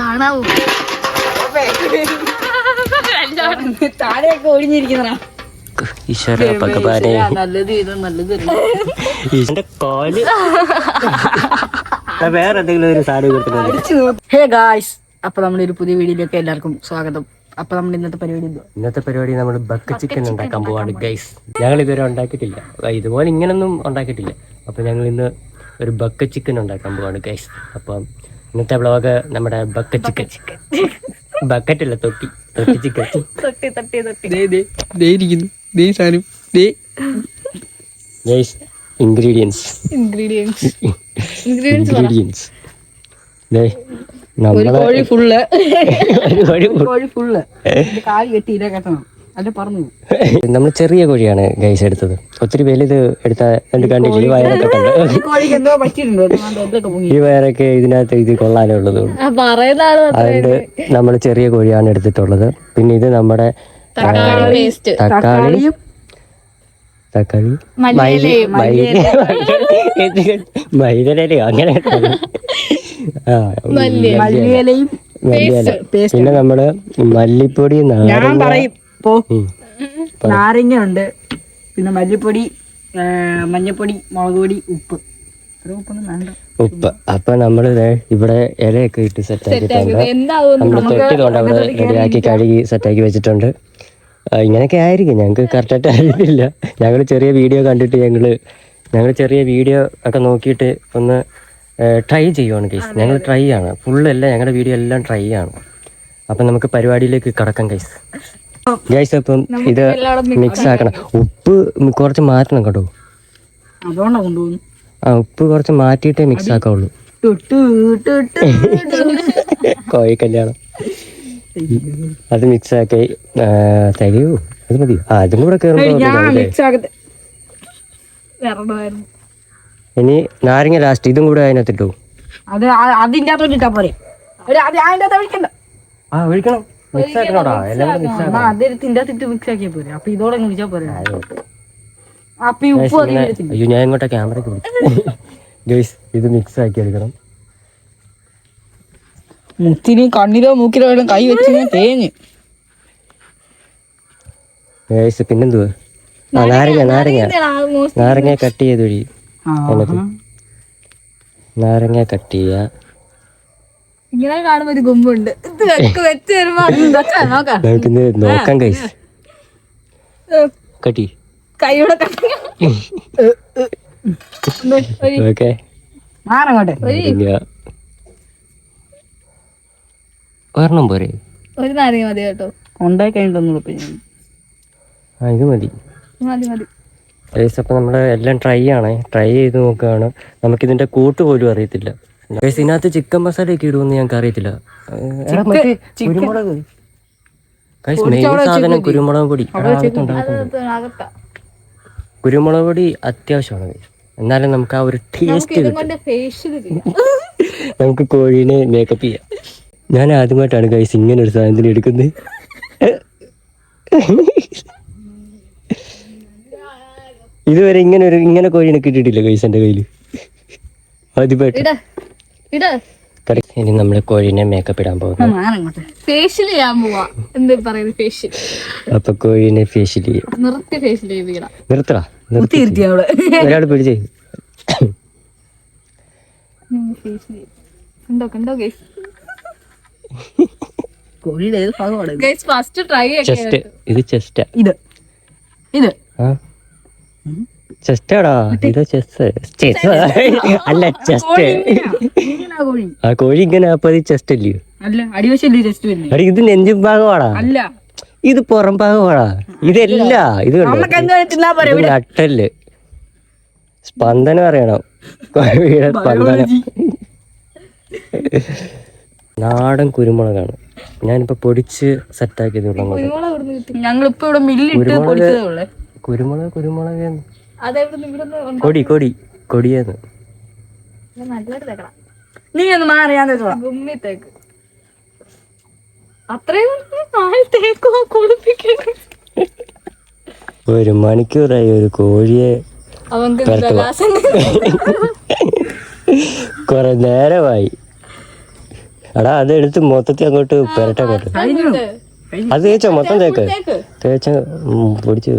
കാണാവൂ. താഴെയൊക്കെ ഒഴിഞ്ഞിരിക്കുന്നതാ ഈശ്വര ഈശ്വരന്റെ കോൽ. വേറെ എന്തെങ്കിലും ഒരു സാധനം ഹേ ഗായ്സ് അപ്പൊ നമ്മുടെ ഒരു പുതിയ വീഡിയോയിലേക്ക് എല്ലാവർക്കും സ്വാഗതം. അപ്പൊ നമ്മൾ ഇന്നത്തെ പരിപാടി ഇന്നത്തെ പരിപാടി നമ്മൾ ബക്ക് ചിക്കൻ ഉണ്ടാക്കാൻ പോവാണ് ഗൈസ് ഞങ്ങൾ ഇതുവരെ ഉണ്ടാക്കിയിട്ടില്ല. ഇതുപോലെ ഇങ്ങനൊന്നും ഉണ്ടാക്കിയിട്ടില്ല. അപ്പൊ ഞങ്ങൾ ഇന്ന് ഒരു ബക്ക് ചിക്കൻ ഉണ്ടാക്കാൻ പോവാണ് ഗൈസ് അപ്പം ഇന്നത്തെ വ്ളോഗ് നമ്മുടെ ബക്കറ്റ് ചിക്കൻ തൊട്ടി. തൊട്ടി ചിക്കൻ തൊട്ടി തൊട്ടി തൊട്ടി. ഗൈസ് ഇൻഗ്രീഡിയൻസ് ഇൻഗ്രീഡിയൻസ് ഇൻഗ്രീഡിയൻസ് ഒരു കോഴി ഫുള്ള് ഒരു കോഴി ഫുള്ള് കാൽ കെട്ടി ഇര കെട്ടണം നമ്മൾ ചെറിയ കോഴിയാണ് ഗൈസ് എടുത്തത്. ഒത്തിരി വലുത് എടുത്ത രണ്ട് കണ്ടില്ല ഈ വയറൊക്കെ കണ്ട്? ഈ വയറൊക്കെ ഇതിനകത്ത് ഇത് കൊള്ളാനേ ഉള്ളത് അതുകൊണ്ട് നമ്മൾ ചെറിയ കോഴിയാണ് എടുത്തിട്ടുള്ളത്. പിന്നെ ഇത് നമ്മുടെ തക്കാളി പേസ്റ്റ്. തക്കാളി. മൈലി മൈലയിലോ അങ്ങനെ. പിന്നെ നമ്മൾ മല്ലിപ്പൊടി ഞാൻ നാരങ്ങ പറയും. പോ. നാരങ്ങ ഉണ്ട്. പിന്നെ മല്ലിപ്പൊടി മഞ്ഞപ്പൊടി മുളക് പൊടി ഉപ്പ്. ഉപ്പ്. അപ്പൊ നമ്മൾ ദേ ഇവിടെ ഇലയൊക്കെ ഇട്ട് സെറ്റ് ആക്കിയിട്ടുണ്ട്. എന്താവും നമ്മൾ തൊട്ടിതുകൊണ്ട് അവിടെ റെഡിയാക്കി കഴുകി സെറ്റാക്കി വെച്ചിട്ടുണ്ട്. ഇങ്ങനെയൊക്കെ ആയിരിക്കും. ഞങ്ങൾക്ക് കറക്റ്റായിട്ട് അറിയില്ല. ഞങ്ങൾ ചെറിയ വീഡിയോ കണ്ടിട്ട് ഞങ്ങൾ ഞങ്ങൾ ചെറിയ വീഡിയോ ഒക്കെ നോക്കിയിട്ട് ഒന്ന് ട്രൈ ചെയ്യുവാണ് കേസ് ഞങ്ങൾ ട്രൈ ആണ്. ഫുള്ളല്ല ഞങ്ങളുടെ വീഡിയോ എല്ലാം ട്രൈ ആണ്. അപ്പം നമുക്ക് പരിപാടിയിലേക്ക് കടക്കാം ഗൈസ് ഗൈസ് അപ്പം ഇത് മിക്സ് ആക്കണം. ഉപ്പ് കുറച്ച് മാറ്റണം കേട്ടോ. ആ ഉപ്പ് കുറച്ച് മാറ്റിയിട്ടേ മിക്സ് ആക്കാവുള്ളൂ. കോഴി കല്യാണം. അത് മിക്സ് ആക്കി തരൂ. അത് മതി. ആ അതും കൂടെ കയറുമ്പോൾ ഇനി നാരങ്ങ ലാസ്റ്റ് ഇതും കൂടെ അതിനകത്തിട്ടു. അത് അതിന്റെ അകത്തോട്ട് ഇട്ടാ പോരെ. ആ ഒഴിക്കണം. മിക്സ് ആക്കണോടാ എല്ലാം കൂടെ മിക്സ് എന്നാ അതെടുത്ത് ഇതിന്റെ അകത്ത് ഇട്ട് മിക്സ് ആക്കിയാ പോരെ. അപ്പൊ ഇതോടെ കുടിച്ചാ പോരെ. അപ്പൊ ഈ ഉപ്പ് അധികം ഇടത്തില്ല അയ്യോ ഞാൻ ഇങ്ങോട്ടാ ക്യാമറയ്ക്ക് ഗൈസ് ഇത് മിക്സ് ആക്കി എടുക്കണം. മുത്തിന് കണ്ണിലോ മൂക്കിലോ എല്ലാം കൈ വെച്ച് ഞാൻ തേഞ്ഞ്. ഗൈസ് പിന്നെന്തുവാ? ആ നാരങ്ങ നാരങ്ങ. നാരങ്ങ കട്ട് ചെയ്ത് ഒഴി നാരങ്ങ കട്ട് ചെയ്യുക ഇങ്ങനെ കാണുമ്പോ ഒരു ഗുമ്പുണ്ട്. ഇത് വെക്ക് വെച്ച് വരുമ്പോ നോക്കാം. നമുക്കിന്ന് നോക്കാം ഗൈസ് കട്ടി. കൈയോടെ കട്ടി. ഓക്കെ. മാറങ്ങോട്ടെ. ഒരെണ്ണം പോരെ. ഒരു നാരങ്ങ മതി കേട്ടോ. ഉണ്ടായി കഴിഞ്ഞിട്ടൊന്നും ആ ഇത് മതി. മതി മതി. നമ്മൾ എല്ലാം ട്രൈ ആണ്. ട്രൈ ചെയ്ത് നോക്കുകയാണ് നമുക്കിതിന്റെ കൂട്ട് പോലും അറിയത്തില്ല. ഇതിനകത്ത് ചിക്കൻ മസാല ഒക്കെ ഇടുമെന്ന് ഞങ്ങൾക്ക് അറിയത്തില്ല കുരുമുളക്. മെയിൻ സാധനം കുരുമുളക് പൊടി. കുരുമുളക് പൊടി അത്യാവശ്യമാണ്. എന്നാലും നമുക്ക് ആ ഒരു ടേസ്റ്റ് നമുക്ക് കോഴീനെ മേക്കപ്പ് ചെയ്യാം. ഞാൻ ആദ്യമായിട്ടാണ് കൈസ് ഇങ്ങനെ ഒരു സാധനത്തിന് എടുക്കുന്നത്. ഇതുവരെ ഇങ്ങനെ ഒരു ഇങ്ങനെ കോഴീനെ കിട്ടിയിട്ടില്ല കൈസ് എന്റെ കയ്യിൽ ആദ്യമായിട്ട്. ഇട. ഇനി നമ്മൾ കോഴിനെ മേക്കപ്പ് ഇടാൻ പോകുന്നു. ഫേഷ്യൽ ചെയ്യാൻ പോവാ. എന്ത് പറയുന്നത് ഫേഷ്യൽ അപ്പൊ കോഴിനെ ഫേഷ്യൽ ചെയ്യും. നിർത്തി ഫേഷ്യൽ നിർത്തടാ ഒരാൾ പിടിച്ചേ. ഫേഷ്യൽ കണ്ടോ കണ്ടോ ഗൈസ് കോഴിയുടെ ഏത് ഭാഗമാണ്? ഗൈസ് ഫസ്റ്റ് ട്രൈ ചെസ്റ്റ് ഇത് ചെസ്റ്റ് ഇത്. ഇത്. ആ? ചെസ്റ്റാടാ. ഇത് ചെസ് ചെസ് അല്ല ചെസ്റ്റ്. ആ കോഴി ഇങ്ങനെ അപ്പൊ ചെസ്റ്റ് അല്ലയോ? അല്ല അടിവശല്ലേ ജസ്റ്റ് വരുന്നത് അടി ഇത് നെഞ്ചും ഭാഗമാടാ അല്ല. ഇത് പുറം ഭാഗമാടാ ഇതല്ല ഇത് നട്ടൽ സ്പന്ദനം അറിയണം. സ്പന്ദനം. നാടൻ കുരുമുളകാണ്. ഞാനിപ്പോ പൊടിച്ച് സെറ്റാക്കിയത് അങ്ങോട്ട്. കുരുമുളക് ഇവിടെ മില്ലിട്ട് കുരുമുളക് കുരുമുളക്. കൊടി കൊടി കൊടിയെന്ന്. തേക്കണം. നീ ഒന്ന് മാറി ഞാൻ തേച്ചോളാം ഗുമ്മി തേക്ക് അത്രയും നാല് തേക്കോ കുളിപ്പിക്കണം ഒരു മണിക്കൂറായി ഒരു കോഴിയെ കൊറേ നേരമായി. എടാ അത് എടുത്ത് മൊത്തത്തിൽ അങ്ങോട്ട് പെരട്ടെ അങ്ങോട്ട് കഴിഞ്ഞു അത് തേച്ചോ? മൊത്തം തേക്ക്. തേച്ച പൊടിച്ച്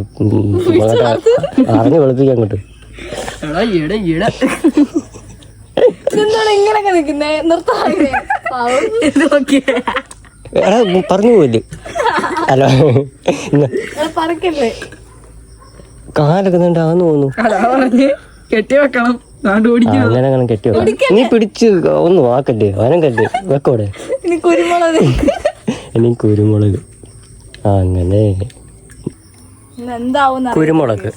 അറിഞ്ഞു വെളുപ്പിക്കാൻ അങ്ങോട്ട്. എടാ ഇട ഇട. എന്താണ് ഇങ്ങനൊക്കെ നിക്കുന്നേ? നിർത്താതെ. പാവം. ഇത് നോക്കിയേ. എടാ ഉം, പറഞ്ഞു പോയില്ലേ? ഹലോ. പറക്കല്ലേ? കാലൊക്കെ നീണ്ടാന്ന് തോന്നുന്നു. കെട്ടി വെക്കണം. അങ്ങനെ അങ്ങനെ കെട്ടി വെക്കാം നീ പിടിച്ച് ഒന്ന് വാക്കല്ലേ? വനം കല്ലേ? വെക്കോടെ കുരുമുളക് ഇനി കുരുമുളക്. അങ്ങനെ. കുരുമുളക്.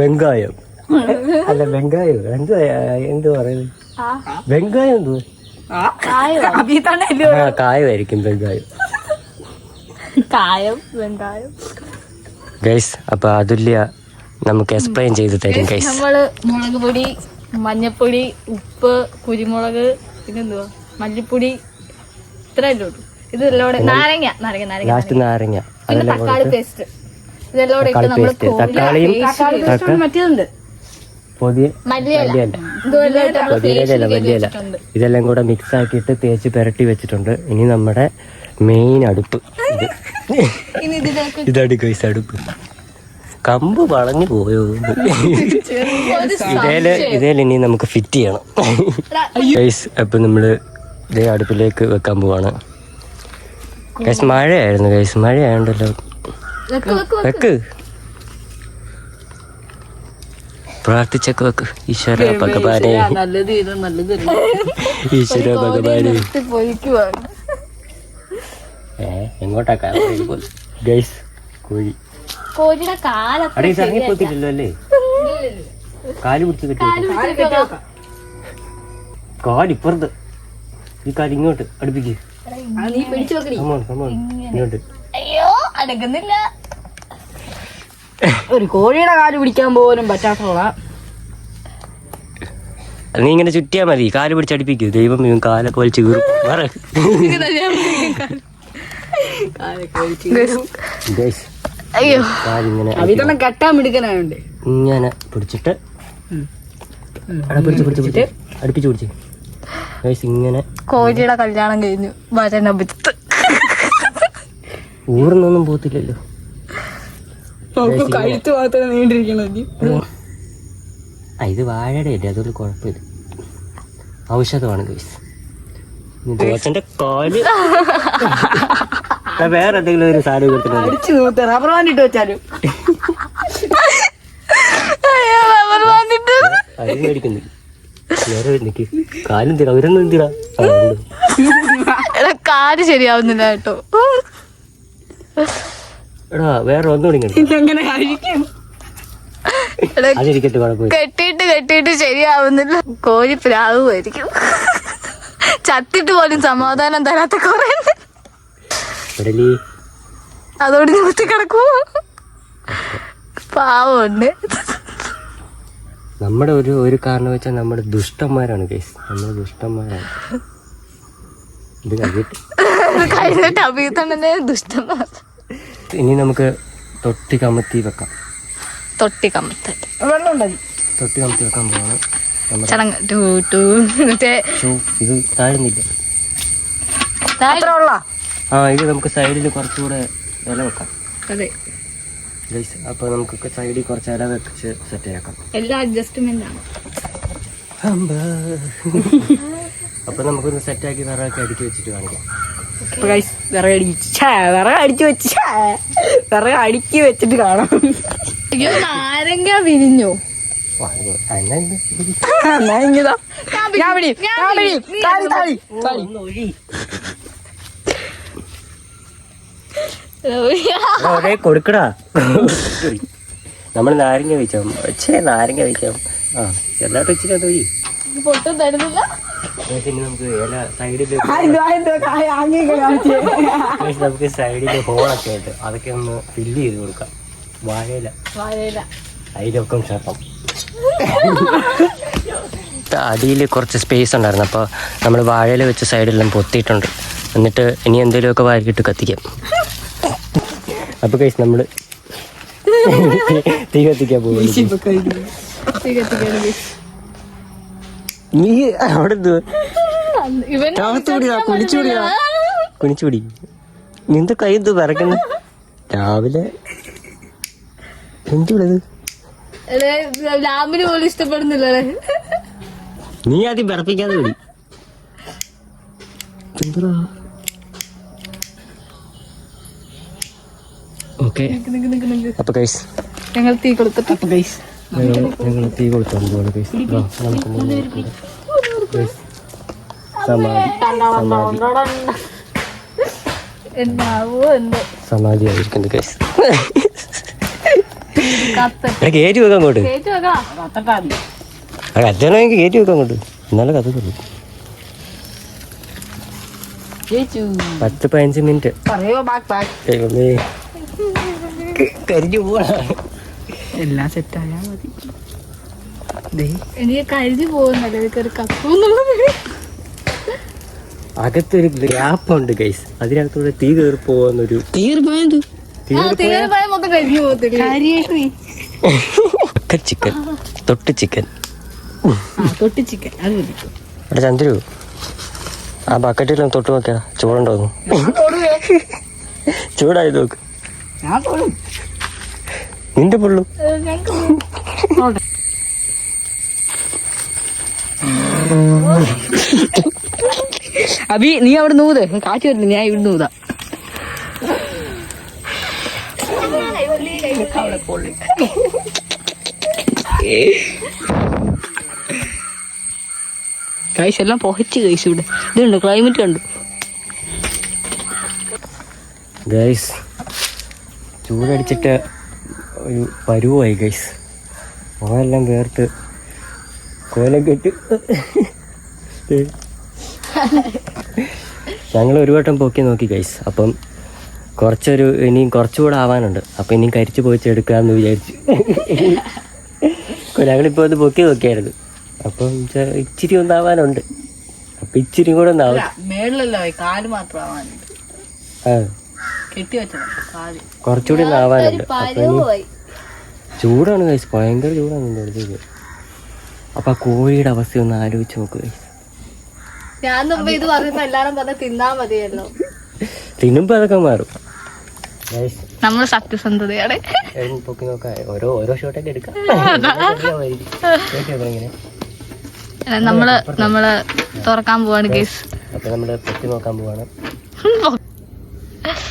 വെങ്കായം. അല്ല വെങ്കായം. എന്ത് എന്ത് പറയുന്നത്? വെങ്കായം എന്തു? കായമായിരിക്കും വെങ്കായം. കായം വെങ്കായം. ഗൈസ് അപ്പൊ അതുല്യ നമുക്ക് എക്സ്പ്ലെയിൻ ചെയ്ത് തരും ഗൈസ് നമ്മൾ മുളക് പൊടി മഞ്ഞപ്പൊടി ഉപ്പ് കുരുമുളക് പിന്നെന്തുവാ? മല്ലിപ്പൊടി ഇത്രയല്ലേ ഉള്ളൂ. ഇതെല്ലാം കൂടെ നാരങ്ങ നാരങ്ങ നാരങ്ങ ലാസ്റ്റ് നാരങ്ങ. പിന്നെ അതെല്ലാം തക്കാളി പേസ്റ്റ്. ഇതെല്ലോടെ ഇട്ട് തക്കാളി തക്കാളിയും തക്ക മറ്റേതുണ്ട്. ഇതെല്ലാം കൂടെ മിക്സ് ആക്കിയിട്ട് തേച്ച് പുരട്ടി വെച്ചിട്ടുണ്ട്. ഇനി നമ്മുടെ മെയിൻ അടുപ്പ്. ഇതാണ് ഗൈസ് അടുപ്പ്. കമ്പ് വളഞ്ഞു പോയോ? ഇതേൽ ഇതേൽ ഇനി നമുക്ക് ഫിറ്റ് ചെയ്യണം. ഗൈസ് അപ്പൊ നമ്മൾ ഇതേ അടുപ്പിലേക്ക് വെക്കാൻ പോവാണ്. ഗൈസ് മഴയായിരുന്നു. ഗൈസ് മഴയായോണ്ടല്ലോ. വെക്ക് പ്രാർത്ഥിച്ചൊക്കെ വെക്ക്. ഈശ്വര ഭഗവാനെ. ഈശ്വര ഭഗവാനെ. ഏ എങ്ങോട്ടാ ഗൈസ് കോഴി. കോഴിയുടെ കാലൊക്കെ അവിടെ ഇത് ഇറങ്ങിപ്പോത്തില്ലല്ലോ അല്ലേ? കാൽ പിടിച്ച് കെട്ടി കാലിപ്പുറത്ത് ഈ കാര്യം ഇങ്ങോട്ട് അടുപ്പിക്ക്. നീ പിടിച്ചു വെക്കടി ഇങ്ങോട്ട്. അയ്യോ അടങ്ങുന്നില്ല ഒരു കോഴിയുടെ കാൽ പിടിക്കാൻ പോലും പറ്റാത്തോളാ നീ ഇങ്ങനെ ചുറ്റിയാ മതി. കാൽ പിടിച്ച് അടുപ്പിക്കൂ. ദൈവം ഇവൻ കാലൊക്കെ വലിച്ചു കീറും. പറ അയ്യോ. അവിതന്നെ കെട്ടാൻ മിടുക്കനായുണ്ട്. ഇങ്ങനെ പിടിച്ചിട്ട്. അടുപ്പിച്ച് പിടിച്ച് പിടിച്ച് പിടിച്ച്. അടുപ്പിച്ച് പിടിച്ച്. ഇങ്ങനെ കോഴിയുടെ കല്യാണം കഴിഞ്ഞു. വരനഭിത്ത് ഊർന്നൊന്നും പോത്തില്ലല്ലോ. കഴുത്ത് മാത്രം നീണ്ടിരിക്കണത് ഇത് വാഴയുടെ അല്ലേ അതുകൊണ്ട് കുഴപ്പമില്ല. ഔഷധമാണ് ഗൈസ് ദോശന്റെ കാൽ. ആ, വേറെ എന്തെങ്കിലും ഒരു സാധനം കൊടുത്തിട്ടുണ്ട്? റബ്ബർ വെച്ചാലും? അത് മേടിക്കുന്നു നേരെ നിക്ക് കാലും തീരാ അവരൊന്നും എന്തിനാ? ആ, എടാ കാൽ ശരിയാവുന്നില്ല കേട്ടോ. എടാ വേറെ ഒന്നും ഇങ്ങനെ ഇതെങ്ങനെ കഴിക്കും കെട്ടിയിട്ട് കെട്ടിയിട്ട് ശരിയാവുന്നില്ല. കോഴി പ്രാവുമായിരിക്കും ചത്തിട്ട് പോലും സമാധാനം തരാത്ത കുറെ അതോട് നിർത്തി കിടക്കുമോ പാവമുണ്ട് നമ്മുടെ ഒരു ഒരു കാരണം വെച്ചാൽ നമ്മുടെ ദുഷ്ടന്മാരാണ് കേസ് നമ്മുടെ ദുഷ്ടന്മാരാണ്. ഇത് കഴിഞ്ഞിട്ട്. ദുഷ്ടന്മാർ. ഇനി നമുക്ക് തൊട്ടി കമത്തി വെക്കാം. തൊട്ടി ഉണ്ടായി തൊട്ടി കമത്തി വെക്കാൻ പോവാണ്. ചടങ്ങ്. ടൂ ടൂ. മറ്റേ ഇത് താഴ്ന്നില്ല. അത്ര ഉള്ള? ആ ഇത് നമുക്ക് സൈഡിൽ കുറച്ചുകൂടെ വില വെക്കാം. അതെ. ഗൈസ് അപ്പോൾ നമുക്ക് സൈഡിൽ കുറച്ച് ഇല വെച്ച് സെറ്റ് ആക്കാം. എല്ലാ അഡ്ജസ്റ്റ്മെന്റ് ആണ്. അപ്പോൾ നമുക്കൊന്ന് സെറ്റാക്കി വിറകൊക്കെ അടുക്കി വെച്ചിട്ട് കാണിക്കാം. വിറക് അടിച്ച് വിറക് അടിച്ചു വെച്ച് വിറക് അടുക്കി വെച്ചിട്ട് കാണാം. നാരങ്ങ വിരിഞ്ഞോ. ഞാൻ പിടി, ഞാൻ പിടി. താടി, താടി, താടി. എടാ, ഒരേ കൊടുക്കടാ. നമ്മൾ നാരങ്ങ വെച്ചാം. പക്ഷേ നാരങ്ങ വെച്ചാം. ആ ചെറുതായിട്ട് ഇച്ചിരി അത് പോയി. പൊട്ടും തരുന്നില്ല. പിന്നെ നമുക്ക് ഇല സൈഡിൽ കാണിച്ച്. നമുക്ക് സൈഡിൽ ഹോളൊക്കെ ആയിട്ട് അതൊക്കെ ഒന്ന് ഫില്ല് ചെയ്ത് കൊടുക്കാം. വാഴയില. വാഴയില. അതിലൊക്കെ ചേർക്കാം. അടിയിൽ കുറച്ച് സ്പേസ് ഉണ്ടായിരുന്നു. അപ്പോൾ നമ്മൾ വാഴയില വെച്ച സൈഡിലെല്ലാം പൊത്തിയിട്ടുണ്ട്. എന്നിട്ട് ഇനി എന്തെങ്കിലുമൊക്കെ വാരിക്കിട്ട് കത്തിക്കാം. അപ്പോൾ കഴിച്ച് നമ്മൾ തീ കത്തിക്കാൻ പോകും ഇപ്പൊ നീ അവിടെ എന്തുവാ? കുടിച്ചുകൂടിയാ കുനിച്ചുപിടി നിന്റെ കൈ എന്ത് പറക്കുന്നു രാവിലെ എന്തുള്ളത് വിളത് പോലും ഇഷ്ടപ്പെടുന്നില്ലല്ലേ നീ ആദ്യം വിറപ്പിക്കാതെ വിടി എന്തുടാ ഓക്കെ. അപ്പൊ കൈസ് ഞങ്ങൾ തീ കൊടുത്തിട്ട് അപ്പൊ ഗൈസ് ഞങ്ങൾ ഞങ്ങൾ തീ കൊടുത്തോണ്ട് പോകണം കൈസ് സമാധി ആയിരിക്കുന്നത് കൈസ് കയറ്റി വെക്കാം അങ്ങോട്ട്. കത്തണമെങ്കിൽ കയറ്റി വെക്കാം അങ്ങോട്ട്. എന്നാലും കത്തുള്ളൂ പത്ത് പതിനഞ്ച് മിനിറ്റ് കരിഞ്ഞു എല്ലാം സെറ്റായാ മതി. ദേ. എനിക്ക് കരിഞ്ഞു പോകുന്നല്ലേ ഇതൊക്കെ ഒരു കത്തുന്നുള്ളത് അകത്തൊരു ഗ്യാപ്പ് ഉണ്ട് ഗൈസ് അതിനകത്തൂടെ തീ കയറി പോകുന്നൊരു തീർപ്പോയത് ചിക്കൻ. തൊട്ട് ചിക്കൻ. ആ ചിക്കൻ. അത് മതി. ചന്ദ്രു. ആ ബക്കറ്റിലും തൊട്ട് നോക്കിയാ. ചൂടുണ്ടോന്നു. ചൂടായി നോക്ക്. ഞാൻ നിന്റെ പുള്ളു. അബി നീ അവിടെ നൂത് കാറ്റ് വരുന്നു ഞാൻ ഇവിടെ നൂതാ കൈസ് എല്ലാം പൊഹച്ച് കൈസ് ഇവിടെ. ഇതുണ്ട് ക്ലൈമറ്റ് ഉണ്ട് ഗൈസ് ചൂടടിച്ചിട്ട് ഒരു പരുവായി ഗൈസ് അവരെല്ലാം വേർത്ത് കോലം കെട്ടി ഞങ്ങൾ ഒരു വട്ടം പൊക്കി നോക്കി ഗൈസ് അപ്പം കുറച്ചൊരു ഇനിയും കുറച്ചുകൂടെ ആവാനുണ്ട്. അപ്പം ഇനിയും കരിച്ചു പോയിച്ചെടുക്കാമെന്ന് വിചാരിച്ചു. ഞങ്ങളിപ്പോൾ അത് പൊക്കി നോക്കിയായിരുന്നു. അപ്പം ഇച്ചിരി ഒന്നാവാനുണ്ട് അപ്പം ഇച്ചിരി കൂടെ ഒന്നാവും മേളിലല്ലോ കാൽ മാത്രമാവാനുണ്ട് ആ. കെട്ടി വെച്ചതാണ് കുറച്ചുകൂടി ഒന്ന് ആവാനുണ്ട് ചൂടാണ് കഴിച്ച് ഭയങ്കര ചൂടാണ് എന്റെ അടുത്തേക്ക് അപ്പൊ ആ കോഴിയുടെ അവസ്ഥ ഒന്ന് ആലോചിച്ച് നോക്ക്. ഞാൻ മുമ്പ് ഇത് പറഞ്ഞപ്പോ എല്ലാരും പറഞ്ഞ തിന്നാ മതിയല്ലോ തിന്നുമ്പോ അതൊക്കെ മാറും. Guys, നമ്മൾ സത്യസന്ധതയാണ്. പൊക്കി നോക്കാം. ഓരോ ഓരോ ഷോട്ടൊക്കെ എടുക്കാം. നമ്മൾ നമ്മൾ തുറക്കാൻ പോവാണ് കേസ് അപ്പൊ നമ്മൾ പൊക്കി നോക്കാൻ പോവാണ് ദേ കേസ് ഹായ് Guys, കേസ്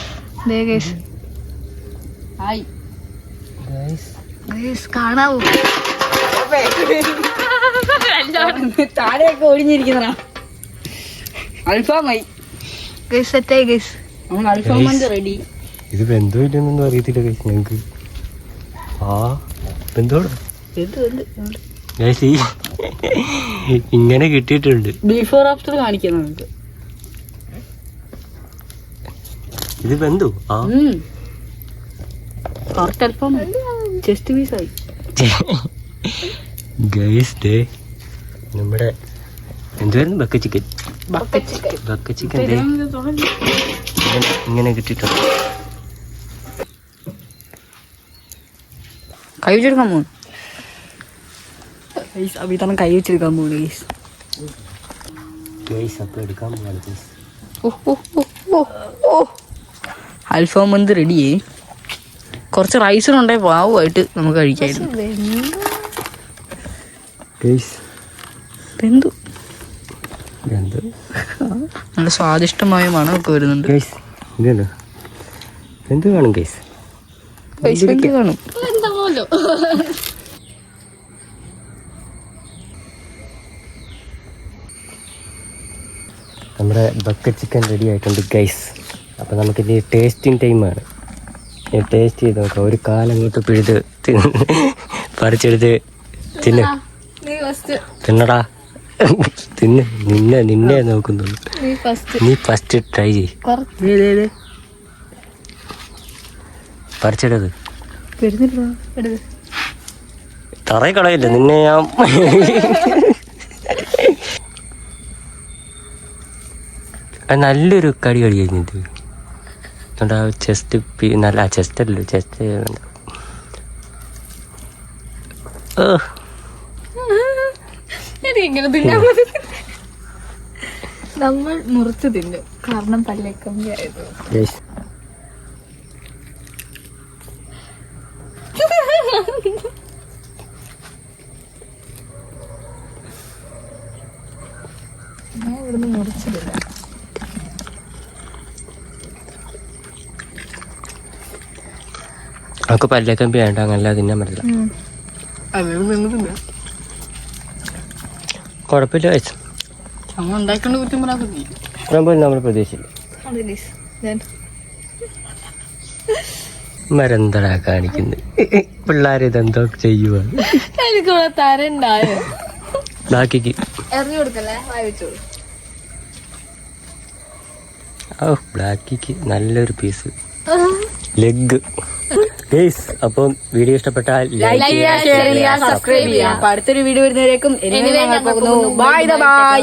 കാണാവൂ. താഴെയൊക്കെ ഒഴിഞ്ഞിരിക്കുന്നതാ അൽഫാമായി. ഗൈസ് സെറ്റായി കേസ് നമ്മൾ അൽഫാം മന്തി റെഡി. ഇത് ബന്ധമില്ലെന്നൊന്നും അറിയത്തില്ല കഴിച്ച് ഞങ്ങക്ക്. ആ ഈ ഇങ്ങനെ കിട്ടിയിട്ടുണ്ട്. ബിഫോർ ആഫ്റ്റർ കാണിക്കാം നമുക്ക് ഇത് ബന്ധു. ആ. അൽഫാം ചെസ്റ്റ് പീസായി ഗൈസ് ഡേ നമ്മുടെ എന്തുവായിരുന്നു? ബക്ക ചിക്കൻ ബക്ക ചിക്കൻ ദേ. ഇങ്ങനെ- കിട്ടിയിട്ടുണ്ട്. കൈ വെച്ചെടുക്കാൻ പോകും അഭിതാണ് കൈ വെച്ചെടുക്കാൻ പോകുന്നു ഗൈസ് ഗൈസ് അപ്പോൾ എടുക്കാൻ പോവാണ് ഗൈസ് അൽഫാം മന്ത് റെഡിയേ കുറച്ച് റൈസിനുണ്ടേ പാവുമായിട്ട് നമുക്ക് കഴിക്കായിരുന്നു. നല്ല സ്വാദിഷ്ടമായ മണമൊക്കെ വരുന്നുണ്ട്. എന്ത് കാണും കാണും. നമ്മുടെ ബക്കറ്റ് ചിക്കൻ റെഡി ആയിട്ടുണ്ട് ഗൈസ് അപ്പോൾ നമുക്കിത് ടേസ്റ്റിംഗ് ടൈമാണ് ടേസ്റ്റ് ചെയ്ത് നോക്കാം. ഒരു കാലം അങ്ങോട്ട് പിഴുത് തിന്ന് പറിച്ചെടുത്ത് തിന്ന്. നീ ഫസ്റ്റ് തിന്നടാ. തിന്ന്. നിന്നെ നിന്നെ നോക്കുന്നുള്ളൂ. നീ ഫസ്റ്റ് നീ ഫസ്റ്റ് ട്രൈ ചെയ് പറിച്ചെടുത് പറിച്ചെടുത്ത്. തറയിൽ കളയില്ല നിന്നെ ഞാൻ നല്ലൊരു കടി കടി കഴിഞ്ഞത് ആ ചെസ്റ്റ് പി നല്ല ചെസ്റ്റ് അല്ലല്ലോ ചെസ്റ്റ് നമ്മൾ മുറിച്ചു തിന്നു. കാരണം പല്ലേക്കമ്പി ആയത് നമുക്ക് പല്ലേക്കമ്പി വേണ്ട അങ്ങനെ തിന്നാൻ പറ്റില്ല നിങ്ങൾ തിന്നാ കുഴപ്പമില്ല. നമ്മൾ പ്രതീക്ഷിച്ചില്ല. മരെന്തടാ കാണിക്കുന്നത് പിള്ളേർ ഇതെന്തോ ചെയ്യുക എനിക്കിവിടെ തരണ്ടായോ ബാക്കിക്ക്. എറിഞ്ഞു കൊടുക്കല്ലേ? വായി വെച്ചോളൂ ഓ ബ്ലാക്കിക്ക് നല്ലൊരു പീസ് ലെഗ്. ഗേസ് അപ്പം വീഡിയോ ഇഷ്ടപ്പെട്ടാൽ ലൈക്ക് ചെയ്യുക ഷെയർ ചെയ്യുക സബ്സ്ക്രൈബ് ചെയ്യുക. അപ്പൊ അടുത്തൊരു വീഡിയോ വരുന്നവരേക്കും ബൈ ബൈ.